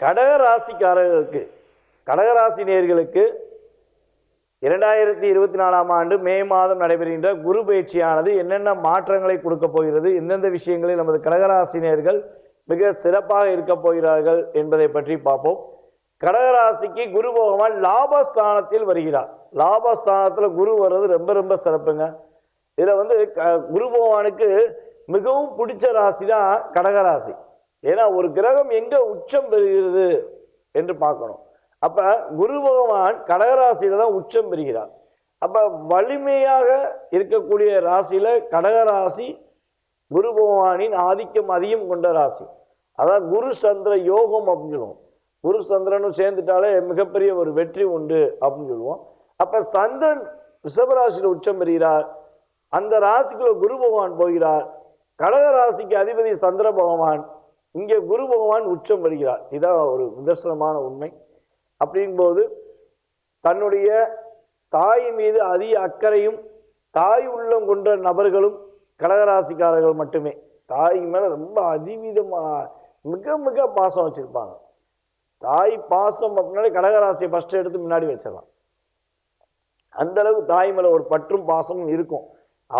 கடகராசிக்காரர்களுக்கு கடகராசி நேர்களுக்கு இரண்டாயிரத்தி இருபத்தி நாலாம் ஆண்டு மே மாதம் நடைபெறுகின்ற குரு பயிற்சியானது என்னென்ன மாற்றங்களை கொடுக்க போகிறது எந்தெந்த விஷயங்களில் நமது கடகராசினியர்கள் மிக சிறப்பாக இருக்க போகிறார்கள் என்பதை பற்றி பார்ப்போம். கடகராசிக்கு குரு பகவான் லாபஸ்தானத்தில் வருகிறார். லாபஸ்தானத்தில் குரு வர்றது ரொம்ப ரொம்ப சிறப்புங்க. இதில் வந்து க- குரு பகவானுக்கு மிகவும் பிடிச்ச ராசி தான் கடகராசி. ஏன்னா ஒரு கிரகம் எங்கே உச்சம் பெறுகிறது என்று பார்க்கணும். அப்போ குரு பகவான் கடகராசியில் தான் உச்சம் பெறுகிறார். அப்போ வலிமையாக இருக்கக்கூடிய ராசியில் கடகராசி குரு பகவானின் ஆதிக்கம் அதிகம் கொண்ட ராசி. அதான் குரு சந்திர யோகம் அப்படின்னு சொல்லுவோம். குரு சந்திரனும் சேர்ந்துட்டாலே மிகப்பெரிய ஒரு வெற்றி உண்டு அப்படின்னு சொல்லுவோம். அப்போ சந்திரன் ரிஷபராசியில் உச்சம் பெறுகிறார். அந்த ராசிக்குள்ள குரு பகவான் போகிறார். கடக ராசிக்கு அதிபதி சந்திர பகவான். இங்கே குரு பகவான் உச்சம் வருகிறார் இதுதான் ஒரு நிதர்சனமான உண்மை. அப்படிங்கும்போது தன்னுடைய தாய் மீது அதிக அக்கறையும் தாய் உள்ளம் கொண்ட நபர்களும் கடகராசிக்காரர்கள் மட்டுமே. தாய் மேலே ரொம்ப அதிவிதமாக மிக மிக பாசம் வச்சுருப்பாங்க. தாய் பாசம் அப்படின்னாலே கடகராசியை ஃபஸ்ட்டு எடுத்து முன்னாடி வச்சிடலாம். அந்தளவு தாய் மேலே ஒரு பற்றும் பாசமும் இருக்கும்.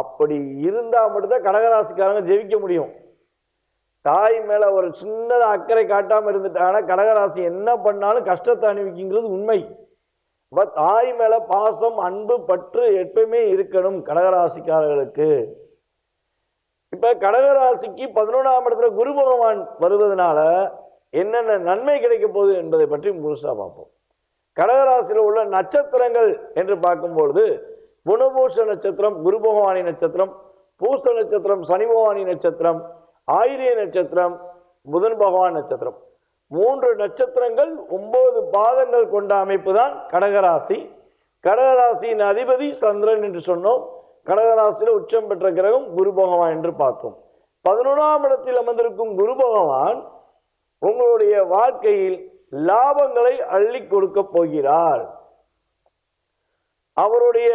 அப்படி இருந்தால் மட்டும்தான் கடகராசிக்காரங்க ஜெயிக்க முடியும். தாய் மேலே ஒரு சின்னதாக அக்கறை காட்டாமல் இருந்துட்டாங்கன்னா கடகராசி என்ன பண்ணாலும் கஷ்டத்தை அணிவிக்குங்கிறது உண்மை. பட் தாய் மேலே பாசம் அன்பு பற்று எப்பயுமே இருக்கணும் கடகராசிக்காரர்களுக்கு. இப்போ கடகராசிக்கு பதினொன்றாம் இடத்துல குரு பகவான் வருவதனால என்னென்ன நன்மை கிடைக்க போகுது என்பதை பற்றி முழுசாக பார்ப்போம். கடகராசியில் உள்ள நட்சத்திரங்கள் என்று பார்க்கும்பொழுது குணபூஷ நட்சத்திரம் குரு பகவானி நட்சத்திரம் பூச நட்சத்திரம் சனி பகவானி நட்சத்திரம் ஆயிரிய நட்சத்திரம் புதன் பகவான் நட்சத்திரம். மூன்று நட்சத்திரங்கள் ஒன்பது பாதங்கள் கொண்ட அமைப்பு தான் கடகராசி. கடகராசியின் அதிபதி சந்திரன் என்று சொன்னோம். கடகராசியில் உச்சம் பெற்ற கிரகம் குரு பகவான் என்று பார்த்தோம். பதினொன்றாம் இடத்தில் அமர்ந்திருக்கும் குரு பகவான் உங்களுடைய வாழ்க்கையில் லாபங்களை அள்ளி கொடுக்க போகிறார். அவருடைய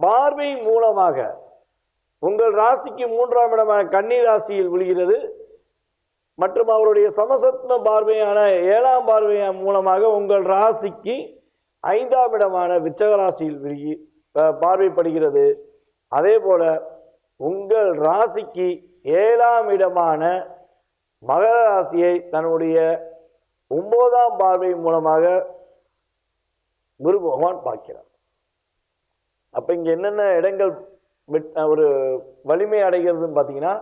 பார்வை மூலமாக உங்கள் ராசிக்கு மூன்றாம் இடமான கன்னி ராசியில் விழுகிறது. மற்றும் அவருடைய சமசத்ம பார்வையான ஏழாம் பார்வையான மூலமாக உங்கள் ராசிக்கு ஐந்தாம் இடமான விச்சக ராசியில் விழுகி பார்வைப்படுகிறது. அதே போல உங்கள் ராசிக்கு ஏழாம் இடமான மகர ராசியை தன்னுடைய ஒன்பதாம் பார்வை மூலமாக குரு பகவான் பார்க்கிறார். அப்போ இங்கே என்னென்ன இடங்கள் ஒரு வலிமை அடைகிறதுன்னு பார்த்தீங்கன்னா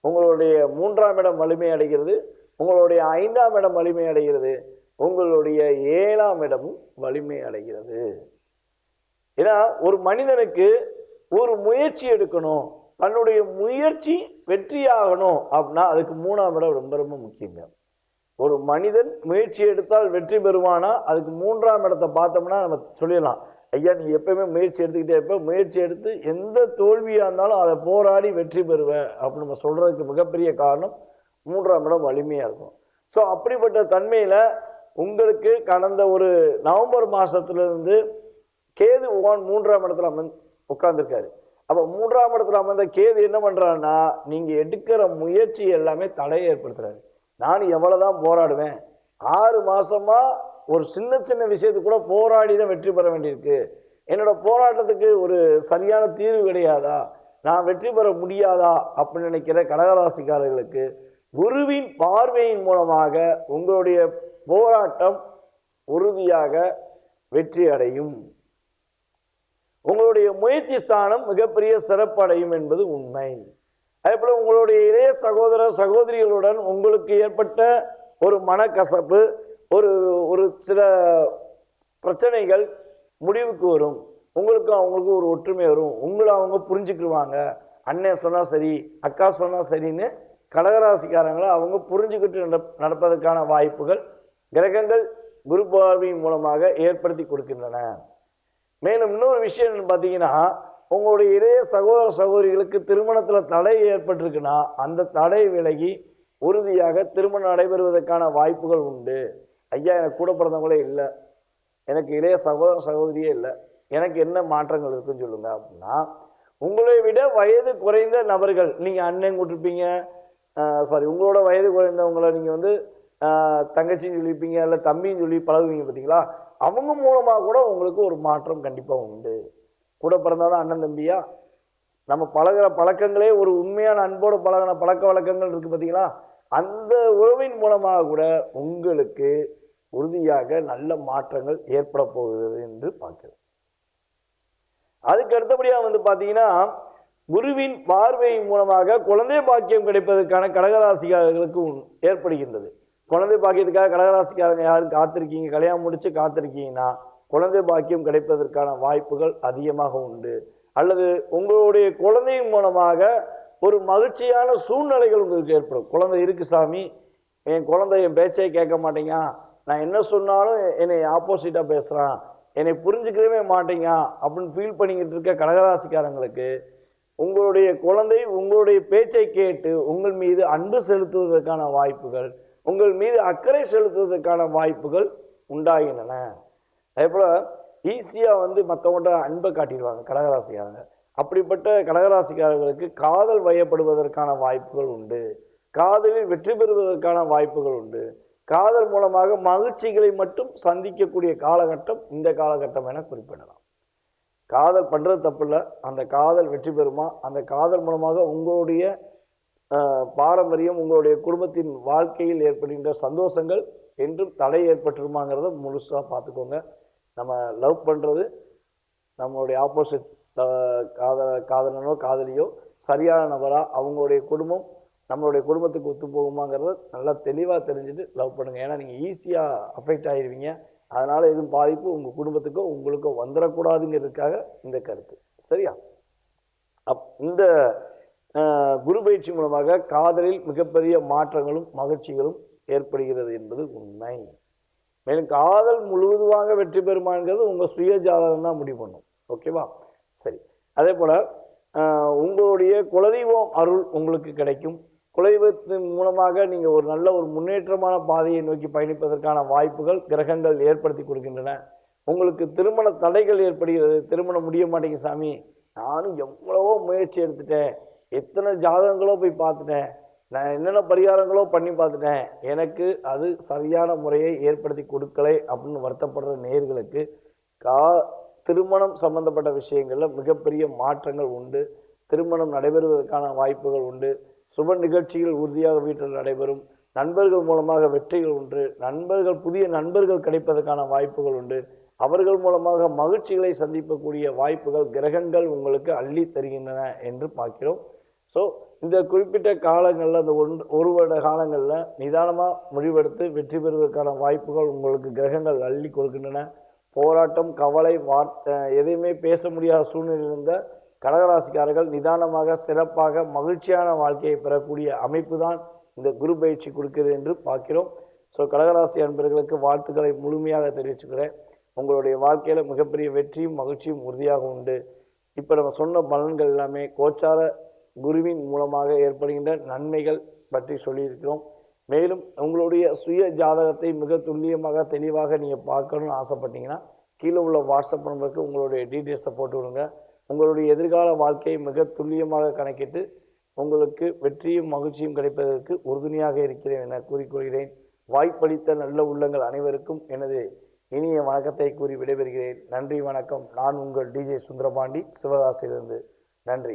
உங்களுடைய மூன்றாம் இடம் வலிமை அடைகிறது உங்களுடைய ஐந்தாம் இடம் வலிமை அடைகிறது உங்களுடைய ஏழாம் இடமும் வலிமை அடைகிறது. ஏன்னா ஒரு மனிதனுக்கு ஒரு முயற்சி எடுக்கணும் தன்னுடைய முயற்சி வெற்றியாகணும் அப்படின்னா அதுக்கு மூணாம் இடம் ரொம்ப ரொம்ப முக்கியங்க. ஒரு மனிதன் முயற்சி எடுத்தால் வெற்றி பெறுவானா அதுக்கு மூன்றாம் இடத்தை பார்த்தோம்னா நம்ம சொல்லிடலாம். ஐயா நீ எப்பயுமே முயற்சி எடுத்துக்கிட்டே இருப்ப. முயற்சி எடுத்து எந்த தோல்வியாக இருந்தாலும் அதை போராடி வெற்றி பெறுவேன் அப்படின்னு நம்ம சொல்கிறதுக்கு மிகப்பெரிய காரணம் மூன்றாம் இடம் வலிமையாக இருக்கும். ஸோ அப்படிப்பட்ட தன்மையில் உங்களுக்கு கடந்த ஒரு நவம்பர் மாதத்துலேருந்து கேது பகவான் மூன்றாம் இடத்துல அமர்ந்து உட்காந்துருக்காரு அப்போ மூன்றாம் இடத்துல அமர்ந்த கேது என்ன பண்ணுறான்னா நீங்கள் எடுக்கிற முயற்சி எல்லாமே தடையை ஏற்படுத்துறாரு. நான் எவ்வளோதான் போராடுவேன். ஆறு மாதமாக ஒரு சின்ன சின்ன விஷயத்துக்கு கூட போராடி தான் வெற்றி பெற வேண்டியிருக்கு. என்னோட போராட்டத்துக்கு ஒரு சரியான தீர்வு கிடையாதா? நான் வெற்றி பெற முடியாதா? அப்படின்னு நினைக்கிற கடகராசிக்காரர்களுக்கு குருவின் பார்வையின் மூலமாக உங்களுடைய போராட்டம் உறுதியாக வெற்றி அடையும். உங்களுடைய முயற்சி ஸ்தானம் மிகப்பெரிய சிறப்படையும் என்பது உண்மை. அதேபோல் உங்களுடைய இளைய சகோதர சகோதரிகளுடன் உங்களுக்கு ஏற்பட்ட ஒரு மனக்கசப்பு ஒரு ஒரு சில பிரச்சனைகள் முடிவுக்கு வரும். உங்களுக்கும் அவங்களுக்கும் ஒரு ஒற்றுமை வரும். உங்களை அவங்க புரிஞ்சுக்கிடுவாங்க அண்ணன் சொன்னால் சரி அக்கா சொன்னால் சரின்னு கடகராசிக்காரங்களை அவங்க புரிஞ்சுக்கிட்டு நடப்பதற்கான வாய்ப்புகள் கிரகங்கள் குரு பார்வையின் மூலமாக ஏற்படுத்தி கொடுக்கின்றன. மேலும் இன்னொரு விஷயம் என்னன்னு பார்த்தீங்கன்னா உங்களுடைய இளைய சகோதர சகோதரிகளுக்கு திருமணத்தில் தடை ஏற்பட்டிருக்குன்னா அந்த தடை விலகி உறுதியாக திருமணம் நடைபெறுவதற்கான வாய்ப்புகள் உண்டு. ஐயா எனக்கு கூட பிறந்தவங்களே இல்லை. எனக்கு இளைய சகோதர சகோதரியே இல்லை. எனக்கு என்ன மாற்றங்கள் இருக்குன்னு சொல்லுங்க அப்படின்னா உங்களை விட வயது குறைந்த நபர்கள் நீங்கள் அண்ணன் கூட்டிருப்பீங்க சாரி உங்களோட வயது குறைந்தவங்களை நீங்கள் வந்து தங்கச்சின்னு சொல்லியிருப்பீங்க இல்லை தம்பின்னு சொல்லி பழகுவீங்க பார்த்தீங்களா? அவங்க மூலமாக கூட உங்களுக்கு ஒரு மாற்றம் கண்டிப்பாக உண்டு. கூட பிறந்தாதான் அண்ணன் தம்பியா? நம்ம பழகுற பழக்கங்களே ஒரு உண்மையான அன்போடு பழகின பழக்க வழக்கங்கள் இருக்குது பார்த்தீங்களா? அந்த உறவின் மூலமாக கூட உங்களுக்கு உறுதியாக நல்ல மாற்றங்கள் ஏற்பட போகிறது என்று பார்க்கிறோம். அதுக்கு அடுத்தபடியாக வந்து பார்த்தீங்கன்னா குருவின் பார்வை மூலமாக குழந்தை பாக்கியம் கிடைப்பதற்கான கடகராசிக்காரர்களுக்கு உண்- ஏற்படுகின்றது. குழந்தை பாக்கியத்துக்காக கடகராசிக்காரங்க யாரும் காத்திருக்கீங்க கல்யாணம் முடிச்சு காத்திருக்கீங்கன்னா குழந்தை பாக்கியம் கிடைப்பதற்கான வாய்ப்புகள் அதிகமாக உண்டு. அல்லது உங்களுடைய குழந்தையின் மூலமாக ஒரு மகிழ்ச்சியான சூழ்நிலைகள் உங்களுக்கு ஏற்படும். குழந்தை இருக்கு சாமி என் குழந்தை என் பேச்சை கேட்க மாட்டேங்க நான் என்ன சொன்னாலும் என்னை ஆப்போசிட்டாக பேசுகிறான் என்னை புரிஞ்சுக்கவே மாட்டீங்க அப்படின்னு ஃபீல் பண்ணிக்கிட்டு இருக்க கடகராசிக்காரங்களுக்கு உங்களுடைய குழந்தை உங்களுடைய பேச்சை கேட்டு உங்கள் மீது அன்பு செலுத்துவதற்கான வாய்ப்புகள் உங்கள் மீது அக்கறை செலுத்துவதற்கான வாய்ப்புகள் உண்டாகின்றன. அதே போல் ஈஸியாக வந்து மற்றவங்கள்ட்ட அன்பை காட்டிடுவாங்க கடகராசிக்காரங்க. அப்படிப்பட்ட கடகராசிக்காரர்களுக்கு காதல் வயப்படுவதற்கான வாய்ப்புகள் உண்டு. காதலில் வெற்றி பெறுவதற்கான வாய்ப்புகள் உண்டு. காதல் மூலமாக மகிழ்ச்சிகளை மட்டும் சந்திக்கக்கூடிய காலகட்டம் இந்த காலகட்டம் என குறிப்பிடலாம். காதல் பண்ணுறது தப்பு இல்லை அந்த காதல் வெற்றி பெறுமா? அந்த காதல் மூலமாக உங்களுடைய பாரம்பரியம் உங்களுடைய குடும்பத்தின் வாழ்க்கையில் ஏற்படுகின்ற சந்தோஷங்கள் என்றும் தடை ஏற்பட்டுருமாங்கிறத முழுசாக பார்த்துக்கோங்க. நம்ம லவ் பண்ணுறது நம்மளுடைய ஆப்போசிட் காதல காதலனோ காதலியோ சரியான நபராக அவங்களுடைய குடும்பம் நம்மளுடைய குடும்பத்துக்கு ஒத்து போகுமாங்கிறத நல்லா தெளிவாக தெரிஞ்சுட்டு லவ் பண்ணுங்கள் ஏன்னா நீங்கள் ஈஸியாக அஃபெக்ட் ஆகிடுவீங்க அதனால் எதுவும் பாதிப்பு உங்கள் குடும்பத்துக்கோ உங்களுக்கோ வந்துடக்கூடாதுங்கிறதுக்காக இந்த கருத்து. சரியா? அப் இந்த குரு பயிற்சி மூலமாக காதலில் மிகப்பெரிய மாற்றங்களும் மகிழ்ச்சிகளும் ஏற்படுகிறது என்பது உண்மை. மேலும் காதல் முழுவதுமாக வெற்றி பெறுமாங்கிறது உங்கள் சுய ஜாதகம் தான் முடிவு பண்ணும். ஓகேவா சரி. அதே போல் உங்களுடைய குலதெய்வம் அருள் உங்களுக்கு கிடைக்கும். குலைவத்தின் மூலமாக நீங்கள் ஒரு நல்ல ஒரு முன்னேற்றமான பாதையை நோக்கி பயணிப்பதற்கான வாய்ப்புகள் கிரகங்கள் ஏற்படுத்தி கொடுக்கின்றன. உங்களுக்கு திருமண தடைகள் ஏற்படுகிறது. திருமணம் முடிய மாட்டேங்குது சாமி. நானும் எவ்வளவோ முயற்சி எடுத்துட்டேன். எத்தனை ஜாதகங்களோ போய் பார்த்துட்டேன். நான் என்னென்ன பரிகாரங்களோ பண்ணி பார்த்துட்டேன். எனக்கு அது சரியான முறையை ஏற்படுத்தி கொடுக்கலை அப்படின்னு வருத்தப்படுற நேர்களுக்கு கா திருமணம் சம்பந்தப்பட்ட விஷயங்களில் மிகப்பெரிய மாற்றங்கள் உண்டு. திருமணம் நடைபெறுவதற்கான வாய்ப்புகள் உண்டு. சுப நிகழ்ச்சிகள் உறுதியாக வீட்டில் நடைபெறும். நண்பர்கள் மூலமாக வெற்றிகள் உண்டு. நண்பர்கள் புதிய நண்பர்கள் கிடைப்பதற்கான வாய்ப்புகள் உண்டு. அவர்கள் மூலமாக மகிழ்ச்சிகளை சந்திக்கக்கூடிய வாய்ப்புகள் கிரகங்கள் உங்களுக்கு அள்ளி தருகின்றன என்று பார்க்கிறோம். ஸோ இந்த குறிப்பிட்ட காலங்களில் அந்த ஒன்று ஒரு வருட காலங்களில் நிதானமாக முடிவெடுத்து வெற்றி பெறுவதற்கான வாய்ப்புகள் உங்களுக்கு கிரகங்கள் அள்ளி கொடுக்கின்றன. போராட்டம் கவலை வார்த்தை எதையுமே பேச முடியாத சூழ்நிலையில் இருந்தால் கடகராசிக்காரர்கள் நிதானமாக சிறப்பாக மகிழ்ச்சியான வாழ்க்கையை பெறக்கூடிய அமைப்பு தான் இந்த குரு பயிற்சி கொடுக்கிறது என்று பார்க்கிறோம். ஸோ கடகராசி அன்பர்களுக்கு வாழ்த்துக்களை முழுமையாக தெரிவிச்சுக்கிறேன். உங்களுடைய வாழ்க்கையில் மிகப்பெரிய வெற்றியும் மகிழ்ச்சியும் உறுதியாக உண்டு. இப்போ நம்ம சொன்ன பலன்கள் எல்லாமே கோச்சார குருவின் மூலமாக ஏற்படுகின்ற நன்மைகள் பற்றி சொல்லியிருக்கிறோம். மேலும் உங்களுடைய சுய ஜாதகத்தை மிக துல்லியமாக தெளிவாக நீங்கள் பார்க்கணும்னு ஆசைப்பட்டீங்கன்னா கீழே உள்ள வாட்ஸ்அப் நம்பருக்கு உங்களுடைய டீட்டெயில்ஸை போட்டு விடுங்க. உங்களுடைய எதிர்கால வாழ்க்கையை மிக துல்லியமாக கணக்கிட்டு உங்களுக்கு வெற்றியும் மகிழ்ச்சியும் கிடைப்பதற்கு உறுதுணையாக இருக்கிறேன் என கூறிக்கொள்கிறேன். வாய்ப்பளித்த நல்ல உள்ளங்கள் அனைவருக்கும் எனது இனிய வணக்கத்தை கூறி விடைபெறுகிறேன். நன்றி வணக்கம். நான் உங்கள் டிஜே சுந்தரபாண்டி. சிவகாசியிலிருந்து நன்றி.